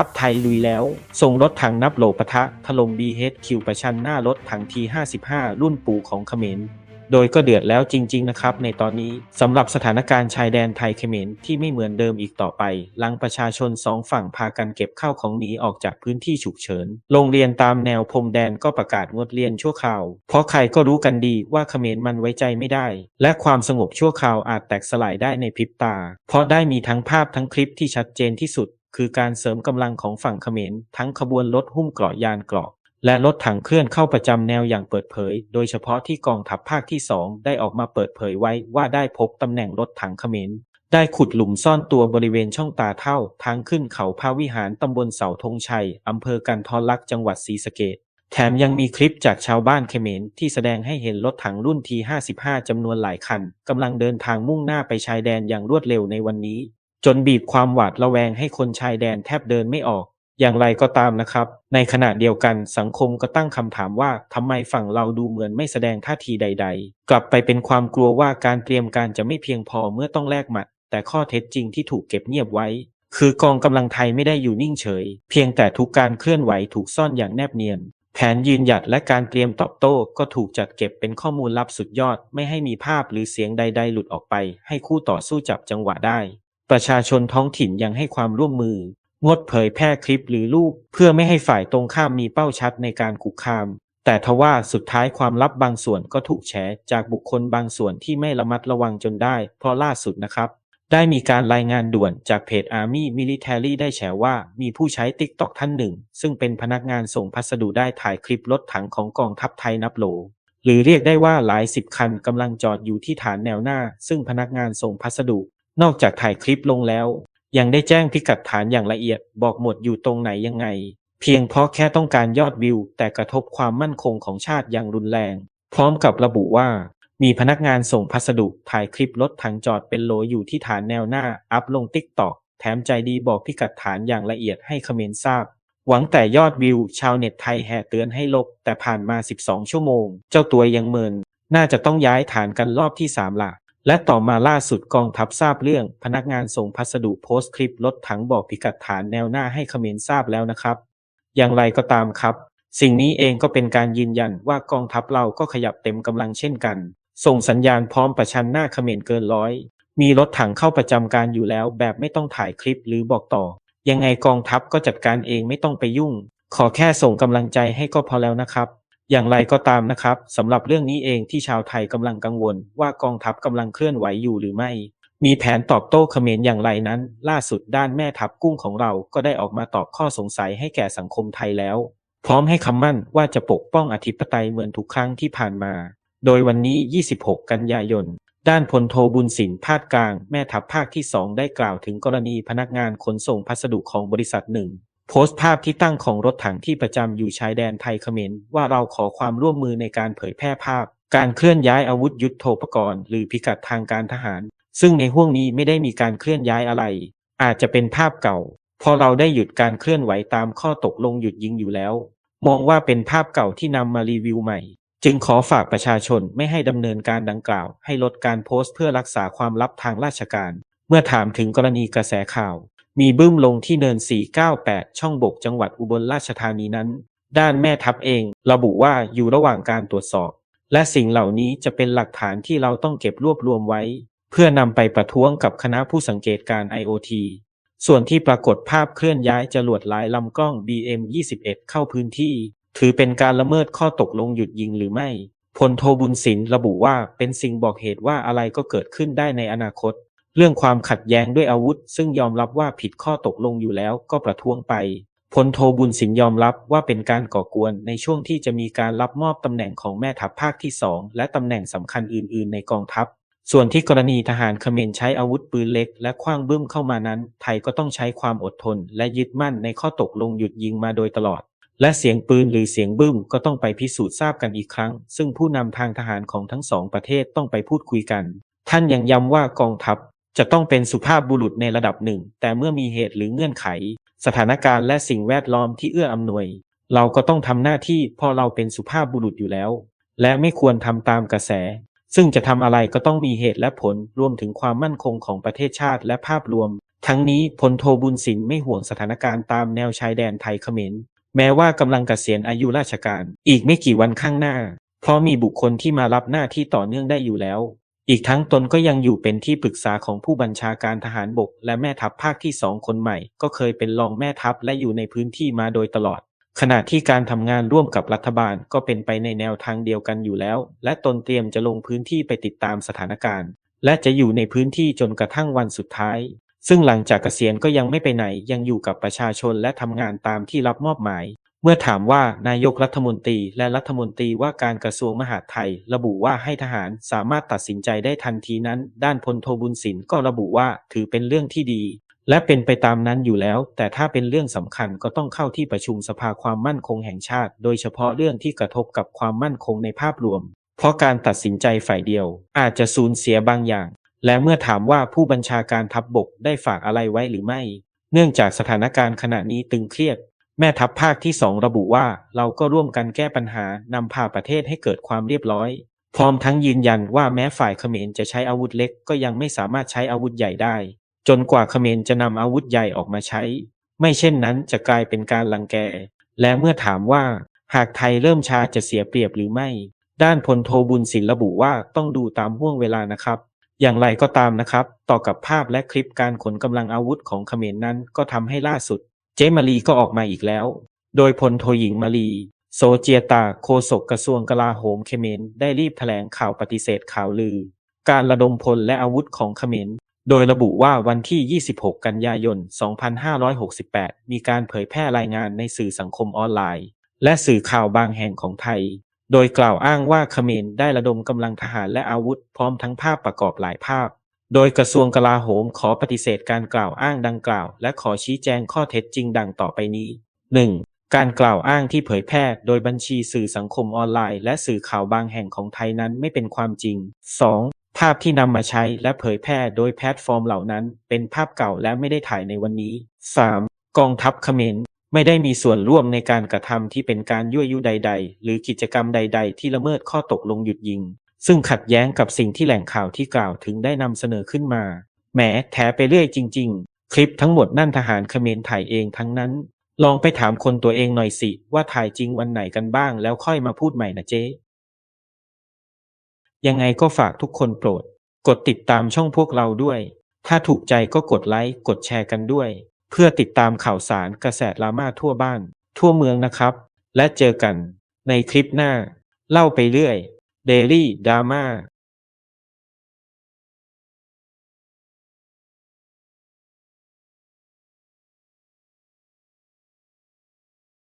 ทัพไทยลุยแล้ว ส่งรถถังนับโหลปะทะถล่ม BHQ ประชันหน้ารถถังที55 รุ่นปู่ของเขมรโดยก็เดือดแล้วจริง ๆ นะครับ ในตอนนี้สำหรับสถานการณ์ชายแดนไทยเขมรที่ไม่เหมือนเดิมอีกต่อไป หลังประชาชนสองฝั่งพากันเก็บข้าวของหนีออกจากพื้นที่ฉุกเฉิน โรงเรียนตามแนวพรมแดนก็ประกาศงดเรียนชั่วคราว เพราะใครก็รู้กันดีว่าเขมรมันไว้ใจไม่ได้ และความสงบชั่วคราวอาจแตกสลายได้ในพริบตา เพราะได้มีทั้งภาพทั้งคลิปที่ชัดเจนที่สุด คือการเสริมกำลังของฝั่งเขมรทั้งขบวนรถหุ้มเกราะยานเกราะ และรถถังเคลื่อนเข้าประจำแนวอย่างเปิดเผย โดยเฉพาะที่กองทัพภาคที่ 2 ได้ออกมาเปิดเผยไว้ว่าได้พบตำแหน่งรถถังเขมรได้ขุดหลุมซ่อนตัวบริเวณช่องตาเท่า ทางขึ้นเขาพระวิหารตำบลเสาธงชัย อำเภอกันทรลักษ์จังหวัดศรีสะเกษแถมยังมีคลิปจากชาวบ้านเขมรที่แสดงให้เห็นรถถังรุ่นที55จำนวนหลายคันกำลังเดินทางมุ่งหน้าไปชายแดนอย่างรวดเร็วในวันนี้ จนบีบความหวาดระแวงให้คนชายแดนแทบเดินไม่ออก อย่างไรก็ตามนะครับ ในขณะเดียวกันสังคมก็ตั้งคำถามว่าทำไมฝั่งเราดูเหมือนไม่แสดงท่าทีใด ๆ กลับไปเป็นความกลัวว่าการเตรียมการจะไม่เพียงพอเมื่อต้องแลกหมัด แต่ข้อเท็จจริงที่ถูกเก็บเงียบไว้ คือกองกำลังไทยไม่ได้อยู่นิ่งเฉย เพียงแต่ทุกการเคลื่อนไหวถูกซ่อนอย่างแนบเนียนแผนยืนหยัดและการเตรียมตอบโต้ก็ถูกจัดเก็บเป็นข้อมูลลับสุดยอด ไม่ให้มีภาพหรือเสียงใด ๆ หลุดออกไป ให้คู่ต่อสู้จับจังหวะได้ ประชาชนท้องถิ่นยังให้ความร่วมมือ งดเผยแพร่คลิปหรือรูป เพื่อไม่ให้ฝ่ายตรงข้ามมีเป้าชัดในการคุกคาม แต่ทว่าสุดท้ายความลับบางส่วนก็ถูกแฉจากบุคคลบางส่วนที่ไม่ระมัดระวังจนได้ เพราะล่าสุดนะครับ ได้มีการรายงานด่วนจากเพจ Army Military ได้แฉว่ามีผู้ใช้ TikTok ท่านหนึ่ง ซึ่งเป็นพนักงานส่งพัสดุได้ถ่ายคลิปรถถังของกองทัพไทยนับโหลหรือเรียกได้ว่าหลายสิบคันกำลังจอดอยู่ที่ฐานแนวหน้า ซึ่งพนักงานส่งพัสดุ นอกจากถ่ายคลิปลงแล้ว ยังได้แจ้งพิกัดฐานอย่างละเอียดบอกหมดอยู่ตรงไหนยังไง เพียงเพราะแค่ต้องการยอดวิว แต่กระทบความมั่นคงของชาติอย่างรุนแรง พร้อมกับระบุว่ามีพนักงานส่งพัสดุถ่ายคลิปรถถังจอดเป็นโหลอยู่ที่ฐานแนวหน้า อัพลงติ๊กตอกแถมใจดีบอกพิกัดฐานอย่างละเอียดให้เขมรทราบ หวังแต่ยอดวิว ชาวเน็ตไทยแห่เตือนให้ลบ แต่ผ่านมา 12 ชั่วโมง เจ้าตัวยังเมิน น่าจะต้องย้ายฐานกันรอบที่ 3ละ และต่อมาล่าสุดกองทัพทราบเรื่อง พนักงานส่งพัสดุโพสต์คลิปรถถังบอกพิกัดฐานแนวหน้าให้เขมรทราบแล้วนะครับ อย่างไรก็ตามครับ สิ่งนี้เองก็เป็นการยืนยันว่ากองทัพเราก็ขยับเต็มกำลังเช่นกัน ส่งสัญญาณพร้อมประชันหน้าเขมรเกินร้อย มีรถถังเข้าประจำการอยู่แล้ว แบบไม่ต้องถ่ายคลิปหรือบอกต่อ ยังไงกองทัพก็จัดการเองไม่ต้องไปยุ่ง ขอแค่ส่งกำลังใจให้ก็พอแล้วนะครับ อย่างไรก็ตามนะครับสำหรับเรื่องนี้เองที่ชาวไทยกำลังกังวล ว่ากองทัพกำลังเคลื่อนไหวอยู่หรือไม่ มีแผนตอบโต้เขมรอย่างไรนั้น ล่าสุดด้านแม่ทัพกุ้งของเราก็ได้ออกมาตอบข้อสงสัยให้แก่สังคมไทยแล้ว พร้อมให้คำมั่นว่าจะปกป้องอธิปไตยเหมือนทุกครั้งที่ผ่านมา โดยวันนี้ 26 กันยายน ด้านพลโทบุญสินภาคกลาง แม่ทัพภาคที่ 2 ได้กล่าวถึงกรณีพนักงานขนส่งพัสดุของบริษัทหนึ่ง โพสต์ภาพที่ตั้งของรถถังที่ประจำอยู่ชายแดนไทยเขมรว่าเราขอความร่วมมือในการเผยแพร่ภาพ การเคลื่อนย้ายอาวุธยุทโธปกรณ์หรือพิกัดทางการทหาร ซึ่งในห่วงนี้ไม่ได้มีการเคลื่อนย้ายอะไร อาจจะเป็นภาพเก่า พอเราได้หยุดการเคลื่อนไหวตามข้อตกลงหยุดยิงอยู่แล้ว มองว่าเป็นภาพเก่าที่นำมารีวิวใหม่ จึงขอฝากประชาชนไม่ให้ดำเนินการดังกล่าว ให้ลดการโพสต์เพื่อรักษาความลับทางราชการ เมื่อถามถึงกรณีกระแสข่าว มีบึ้มลงที่เนิน 498 ช่องบกจังหวัดอุบลราชธานีนั้น ด้านแม่ทัพเอง ระบุว่าอยู่ระหว่างการตรวจสอบ และสิ่งเหล่านี้จะเป็นหลักฐานที่เราต้องเก็บรวบรวมไว้ เพื่อนำไปประท้วงกับคณะผู้สังเกตการ IoT ส่วนที่ปรากฏภาพเคลื่อนย้ายจรวดหลายลำกล้อง BM21 เข้าพื้นที่ ถือเป็นการละเมิดข้อตกลงหยุดยิงหรือไม่พลโทบุญสินระบุว่าเป็นสิ่งบอกเหตุว่าอะไรก็เกิดขึ้นได้ในอนาคต เรื่องความขัดแย้งด้วยอาวุธ ซึ่งยอมรับว่าผิดข้อตกลงอยู่แล้วก็ประท้วงไปพลโทบุญสินยอมรับว่าเป็นการก่อกวนในช่วงที่จะมีการรับมอบตำแหน่งของแม่ทัพภาคที่2และตำแหน่งสำคัญอื่น ๆ ในกองทัพ ส่วนที่กรณีทหารเขมรใช้อาวุธปืนเล็ก และคว้างบึ้มเข้ามานั้น ไทยก็ต้องใช้ความอดทน และยึดมั่นในข้อตกลงหยุดยิงมาโดยตลอด และเสียงปืนหรือเสียงบึ้มก็ต้องไปพิสูจน์ทราบกันอีกครั้ง ซึ่งผู้นำทางทหารของทั้งสองประเทศต้องไปพูดคุยกัน ท่านยังย้ำว่ากองทัพ จะต้องเป็นสุภาพบุรุษในระดับหนึ่ง แต่เมื่อมีเหตุหรือเงื่อนไข สถานการณ์และสิ่งแวดล้อมที่เอื้ออำนวย เราก็ต้องทำหน้าที่เพราะเราเป็นสุภาพบุรุษอยู่แล้ว และไม่ควรทำตามกระแส ซึ่งจะทำอะไรก็ต้องมีเหตุและผลรวมถึงความมั่นคงของประเทศชาติและภาพรวม ทั้งนี้พลโทบุญสินไม่ห่วงสถานการณ์ตามแนวชายแดนไทยเขมรแม้ว่ากำลังเกษียณอายุราชการอีกไม่กี่วันข้างหน้า เพราะมีบุคคลที่มารับหน้าที่ต่อเนื่องได้อยู่แล้ว อีกทั้งตนก็ยังอยู่เป็นที่ปรึกษาของผู้บัญชาการทหารบก และแม่ทัพภาคที่สองคนใหม่ ก็เคยเป็นรองแม่ทัพและอยู่ในพื้นที่มาโดยตลอด ขณะที่การทำงานร่วมกับรัฐบาลก็เป็นไปในแนวทางเดียวกันอยู่แล้ว และตนเตรียมจะลงพื้นที่ไปติดตามสถานการณ์ และจะอยู่ในพื้นที่จนกระทั่งวันสุดท้าย ซึ่งหลังจากเกษียณก็ยังไม่ไปไหนยังอยู่กับประชาชนและทำงานตามที่รับมอบหมาย เมื่อถามว่านายกรัฐมนตรีและรัฐมนตรีว่าการกระทรวงมหาดไทย ระบุว่าให้ทหารสามารถตัดสินใจได้ทันทีนั้น ด้านพลโทบุญสินก็ระบุว่าถือเป็นเรื่องที่ดี และเป็นไปตามนั้นอยู่แล้ว แต่ถ้าเป็นเรื่องสำคัญก็ต้องเข้าที่ประชุมสภาความมั่นคงแห่งชาติ โดยเฉพาะเรื่องที่กระทบกับความมั่นคงในภาพรวม เพราะการตัดสินใจฝ่ายเดียว อาจจะสูญเสียบางอย่าง และเมื่อถามว่าผู้บัญชาการทัพบบกได้ฝากอะไรไว้หรือไม่ เนื่องจากสถานการณ์ขณะนี้ตึงเครียด แม่ทัพภาคที่สองระบุว่าเราก็ร่วมกันแก้ปัญหานำพาประเทศให้เกิดความเรียบร้อย พร้อมทั้งยืนยันว่าแม้ฝ่ายเขมรจะใช้อาวุธเล็กก็ยังไม่สามารถใช้อาวุธใหญ่ได้ จนกว่าเขมรจะนำอาวุธใหญ่ออกมาใช้ ไม่เช่นนั้นจะกลายเป็นการลังแก และเมื่อถามว่า หากไทยเริ่มช้าจะเสียเปรียบหรือไม่ ด้านพลโทบุญศิลระบุว่าต้องดูตามห่วงเวลานะครับอย่างไรก็ตามนะครับ ต่อกับภาพและคลิปการขนกำลังอาวุธของเขมรนั้นก็ทำให้ล่าสุด เจมารีก็ออกมาอีกแล้ว โดยพลโทหญิงมารีโซเจียตาโฆษกกระทรวงกลาโหมเขมรได้รีบแถลงข่าวปฏิเสธข่าวลือ การระดมพลและอาวุธของเขมร โดยระบุว่าวันที่ 26 กันยายน 2568 มีการเผยแพร่รายงานในสื่อสังคมออนไลน์ และสื่อข่าวบางแห่งของไทย โดยกล่าวอ้างว่าเขมรได้ระดมกำลังทหารและอาวุธพร้อมทั้งภาพประกอบหลายภาพ โดยกระทรวงกลาโหมขอปฏิเสธการกล่าวอ้างดังกล่าว และขอชี้แจงข้อเท็จจริงดังต่อไปนี้ 1. การกล่าวอ้างที่เผยแพร่โดยบัญชีสื่อสังคมออนไลน์ และสื่อข่าวบางแห่งของไทยนั้นไม่เป็นความจริง 2. ภาพที่นำมาใช้และเผยแพร่โดยแพลตฟอร์มเหล่านั้น เป็นภาพเก่าและไม่ได้ถ่ายในวันนี้ 3. กองทัพเขมรไม่ได้มีส่วนร่วมในการกระทำที่เป็นการยั่วยุใด ๆ หรือกิจกรรมใด ๆ ที่ละเมิดข้อตกลงหยุดยิง ซึ่งขัดแย้งกับสิ่งที่แหล่งข่าวที่กล่าวถึงได้นำเสนอขึ้นมา แหมแถไปเรื่อยจริง ๆ คลิปทั้งหมดนั่นทหารเขมรถ่ายเองทั้งนั้น ลองไปถามคนตัวเองหน่อยสิ ว่าถ่ายจริงวันไหนกันบ้างแล้วค่อยมาพูดใหม่นะเจ๊ยังไงก็ฝากทุกคนโปรด กดติดตามช่องพวกเราด้วย ถ้าถูกใจก็กดไลค์กดแชร์กันด้วย เพื่อติดตามข่าวสารกระแสดราม่าทั่วบ้าน ทั่วเมืองนะครับ และเจอกันในคลิปหน้า เล่าไปเรื่อย Daily Drama